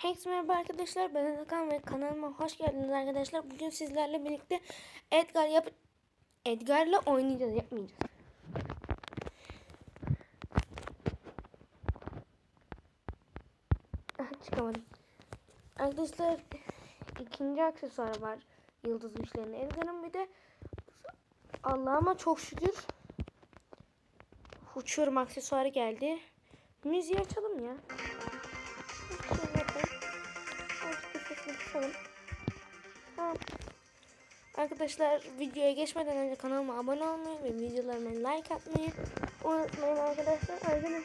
Herkese merhaba arkadaşlar ben Hakan ve kanalıma hoş geldiniz arkadaşlar. Bugün sizlerle birlikte Edgar yap Edgar'la oynayacağız yapmayacağız. Ah, Çıkamadım. Arkadaşlar ikinci aksesuar var yıldız güçlerinin Edgar'ın bir de Allah'ıma çok şükür uçuyorum aksesuarı geldi. Müziği açalım ya. Şöyle yapalım. Arkadaşlar videoya geçmeden önce kanalıma abone olmayı ve videolarıma like atmayı unutmayın arkadaşlar. Arkadaşlar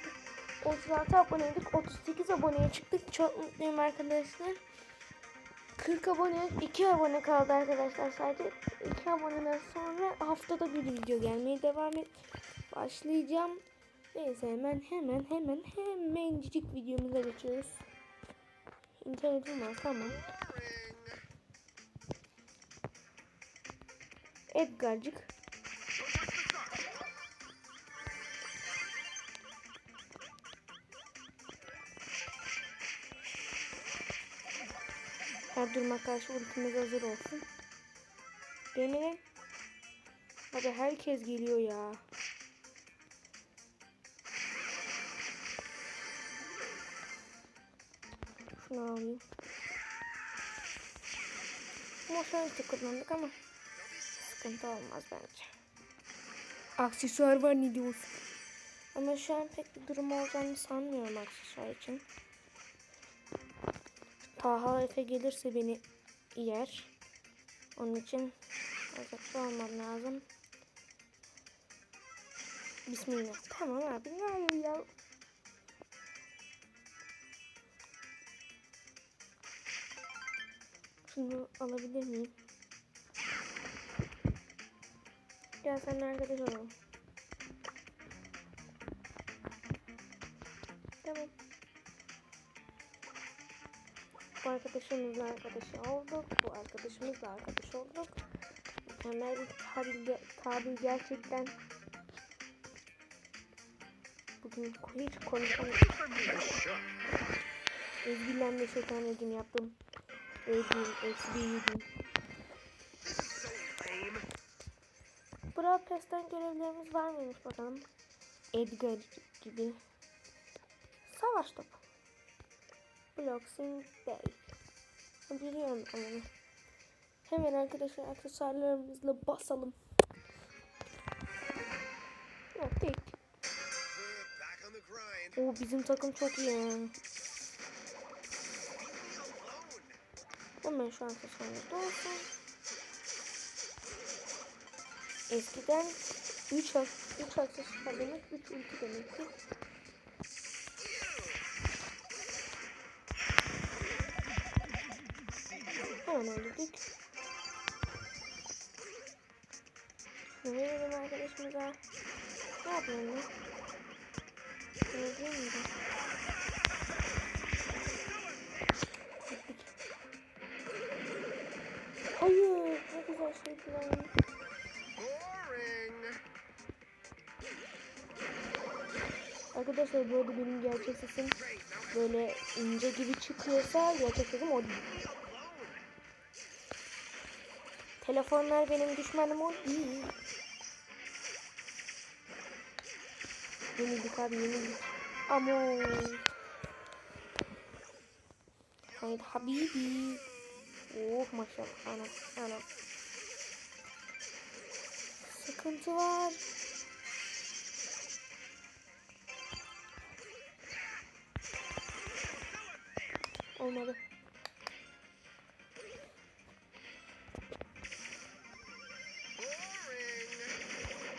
36 aboneydik. 38 aboneye çıktık. Çok mutluyum arkadaşlar. 40 abone, 2 abone kaldı arkadaşlar sadece. 2 aboneden sonra haftada bir video gelmeye devam et. Başlayacağım. Neyse hemen hemen hemen hemencik videomuza geçiyoruz. İnternetim var tamam. Edgar'cık. Her duruma karşı ultimiz hazır olsun. Yemin Hadi herkes geliyor ya. Şunu alayım. Moşarite kullandık ama sıkıntı olmaz bence. Aksesuar var ne diyorsun? Ama şu an pek bir durum olacağını sanmıyorum aksesuar için. Taha Efe gelirse beni yer. Onun için hazırlıklı olmam lazım. Bismillah. Tamam abi ne oluyor ya? Şunu alabilir miyim? Gel seninle arkadaş olalım. Tamam. Bu arkadaşımızla arkadaş olduk. Bu arkadaşımızla arkadaş olduk. Mükemmel bir tabi, tabi gerçekten. Bugün hiç konuşamıyorum. Ezgilenme şeytan yaptım. Öldüm, eksi yedim. Brawl Pass'ten görevlerimiz var mıymış bakalım. Edgar gibi. Savaş topu. Boxing Day. Biliyorum onu. Hemen arkadaşlar aksesuarlarımızla basalım. Yok değil. O bizim takım çok iyi. yani. Hemen şu aksesuarımızda olsun. Eskiden 3 3 aksesuar demek 3 ulti demekti. Hemen öldürdük. Şunu verelim arkadaşımıza. Ne mi? ben? Gittik. Hayır. Ne güzel şey kullandım. Arkadaşlar bu arada benim gerçek sesim böyle ince gibi çıkıyorsa gerçek sesim o değil. Telefonlar benim düşmanım o değil. Yenildik abi yenildik. Amo. Haydi habibi. Oh maşallah anam anam. Sıkıntı var.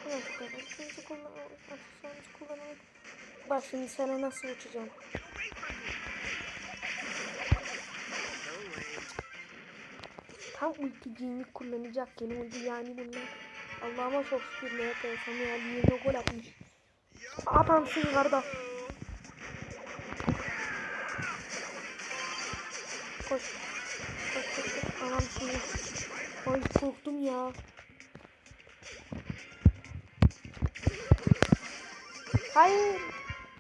Evet, aksesuarımızı kullanalım. Bak şimdi sana nasıl uçacağım. Tam ulticiğini kullanacak ulti yani bunlar. Allah'ıma çok şükür ne yapıyorsam ya yeni gol atmış. Adamsın karda. Koş. Koş koş koş. Adamsın ya. Ay korktum ya. Hayır.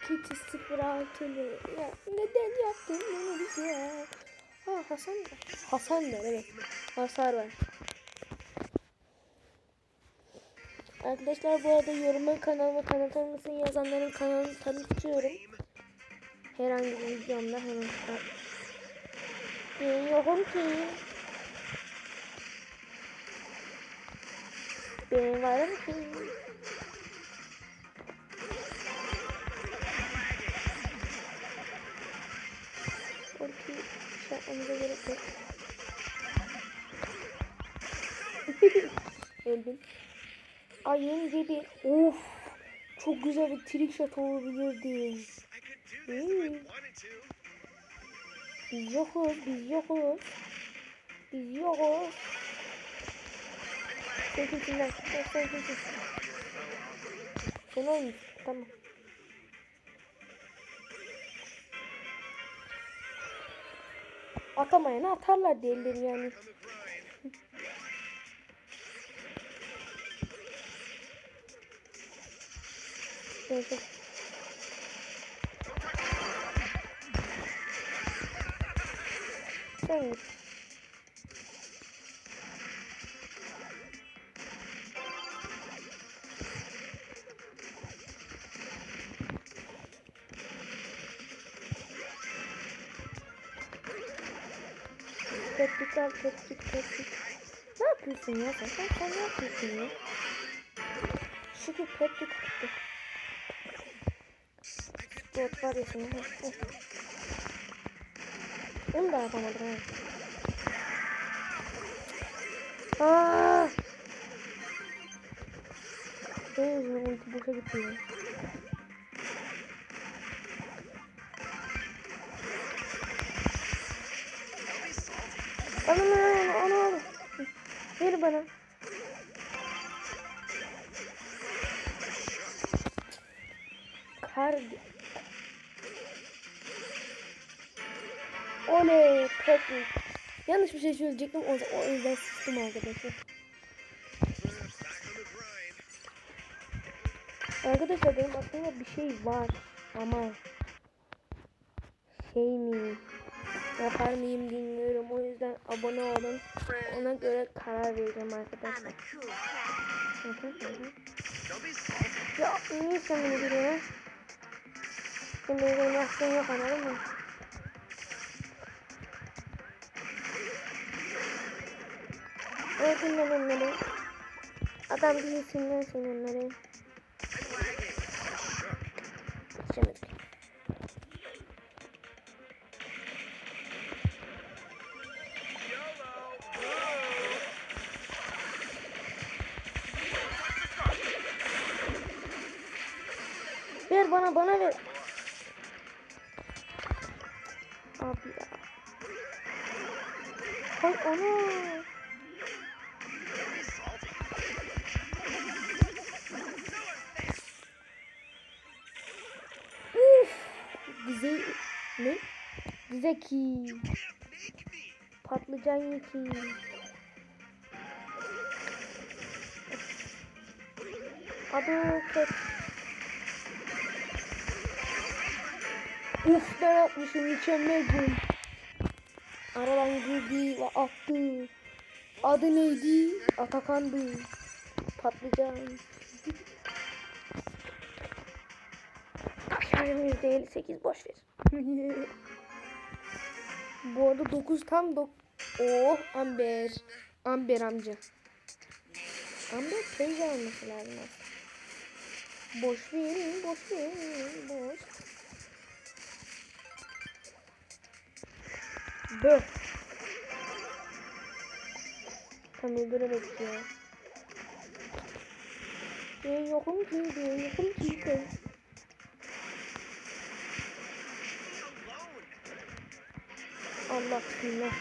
Keçi 06'lı. Ya neden yaptın bunu güzel. Ha Hasan da. Hasan da evet. Hasar var. Arkadaşlar bu arada yoruma kanalıma kanıtlar mısın yazanların kanalını tanıtıyorum. Herhangi bir videomda hemen ben yokum ki. Ben varım ki. Ulti şey yapmamıza gerek yok. Öldüm. Ayın gibi. Of. Çok güzel bir trick shot olabilirdi. Hmm. Biz yokuz, biz yokuz. Biz yokuz. Sen kimsin lan? Sen, sen kimsin? Sen oymuş. Tamam. Atamayana atarlar diyelim yani. Neyse. Sen git. Tepkikler, tepkik, tepkik. Ne yapıyorsun ya sen? Sen, sen ne yapıyorsun ya? Şükür tepkik attı. Spot var ya senin. Onu da yapamadım. Aaa! Benim yüzümden ulti boşa gitti ya. Ana ana ana ana. Ver bana. Kar. Oley Patrick. Yanlış bir şey söyleyecektim o, yüzden sustum arkadaşlar. Arkadaşlar benim aklımda bir şey var ama şey mi yapar mıyım bilmiyorum o yüzden abone olun ona göre karar vereceğim arkadaşlar. Ya niye sen beni biliyorsun? Beni benim aklım yok anladın mı? Öldün lan onları. Adam değilsin sen onları. Geçemedik. Ver bana bana ver. Abi ya. Hay ana. Bize ki. Patlıcan yeki. Adı kek. Uf ben yapmışım mükemmel gol. Aradan girdi ve attı. Adı neydi? Atakan'dı. Patlıcan. Şarjım %58 boş ver. Bu arada 9 tam dok. Oh Amber. Amber amca. Amber teyze olması lazım aslında. Boş verin, boş verin, boş. Bö. Tam öbürü bekliyor. Ben yokum ki, ben yokum ki ben. Allah bismillah.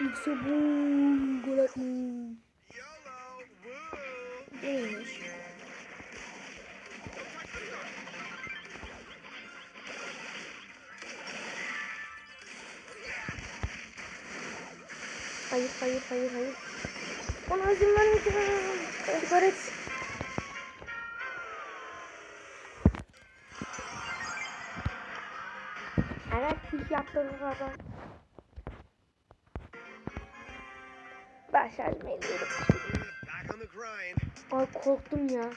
İkisi bu gol. Değilmiş. Hayır, hayır, hayır, hayır. Ona izin vermeyeceğim. Hadi iş yaptım. dakikada. Ben şarjımı grind. Ay korktum ya.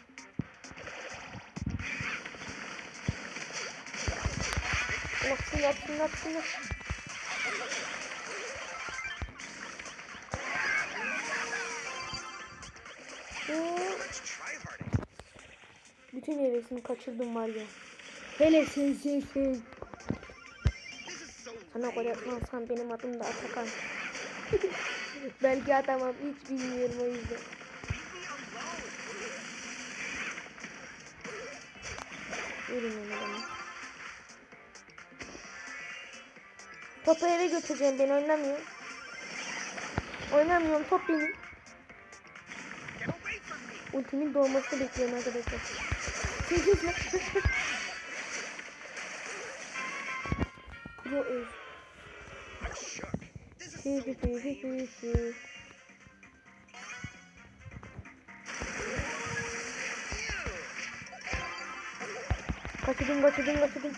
Oo, Let's try harding. Bütün hevesimi kaçırdım var ya. Hele sen sen sen. Sana gol atmazsan benim adım da Atakan. Belki atamam hiç bilmiyorum o yüzden. Onu bana. Topu eve götüreceğim ben oynamıyorum. Oynamıyorum top benim. Ultimin doğmasını bekliyorum arkadaşlar. Pro ev. Hı hı hı lame. hı hı. Kaçırdım kaçırdım kaçırdım.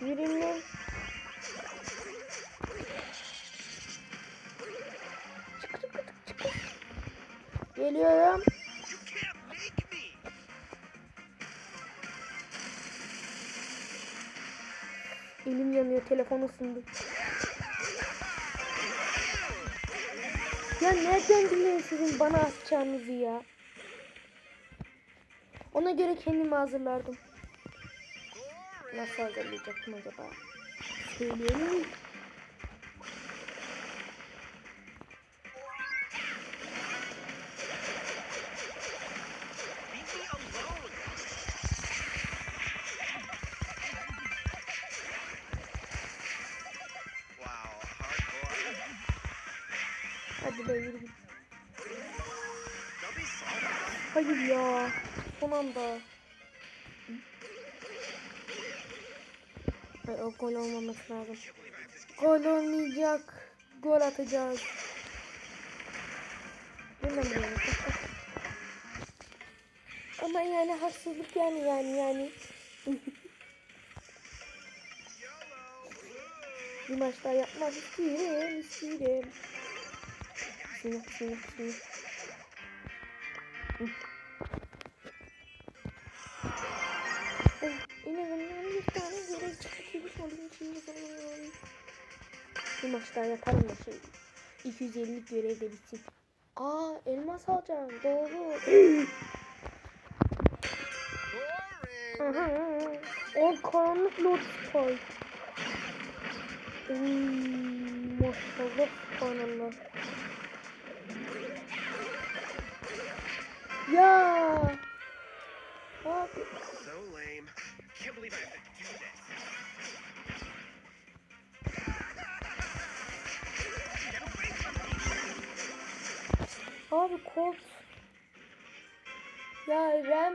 Yürüyün lan. Geliyorum. Elim yanıyor telefon ısındı. Ya nereden biliyorsun sizin bana atacağınızı ya? Ona göre kendimi hazırlardım. Nasıl hazırlayacaktım acaba? Söyleyelim Hayır ya. Son anda. Hayır, o gol olmaması lazım. Gol olmayacak. Gol atacağız. Ama yani haksızlık yani yani yani. Bir maç daha yapmak isterim, isterim. Bismillah, bismillah, bismillah. Daha yaparım da şey. 250 görev de bitsin. Aa elmas alacağım. Doğru. O karanlık Lord. Uy, maşallah subhanallah. Ya. Abi. So lame. Can't believe I have to do this. Abi Colt. Ya Ram.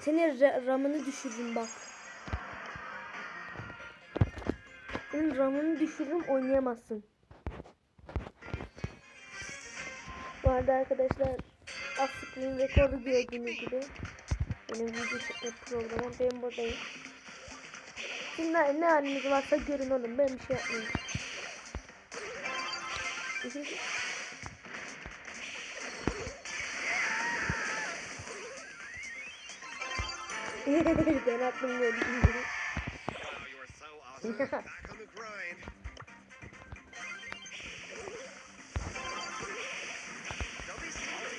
Senin ra- ramını düşürürüm bak. Senin ramını düşürürüm oynayamazsın. Bu arada arkadaşlar screen rekoru gördüğünüz gibi benim video çekme programım ben buradayım. Ne, ne haliniz varsa görün oğlum ben bir şey yapmıyorum. Don't be salty.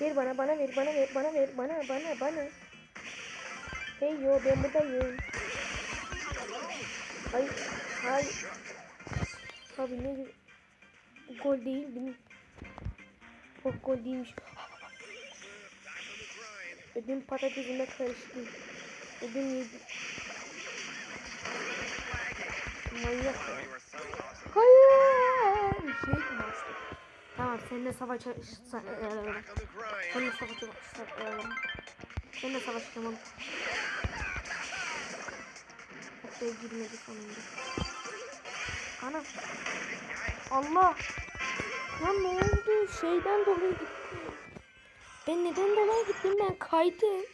Ver bana bana ver bana ver bana ver bana bana bana. Hey yo ben buradayım. Hayır hayır. Abi ne. Gol değil değil mi? Oh gol değilmiş. Ödüm patatesime karıştı. Ödüm yedi. Manyak ya. Hayır. Şey bastı? Tamam seninle savaşa... sa- e, grind. Seninle savaşa... sa- e, Seninle savaşacağım. Ortaya girmedi sonunda. Ana. Allah. Ya ne oldu? Şeyden dolayı gitti. Ben neden dolayı gittim ben kaydım.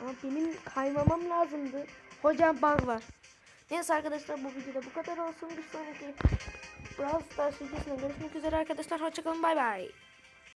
Ama benim kaymamam lazımdı. Hocam bug var. Neyse arkadaşlar bu videoda bu kadar olsun. Bir sonraki Brawl Stars videosunda görüşmek üzere arkadaşlar. Hoşçakalın bay bay.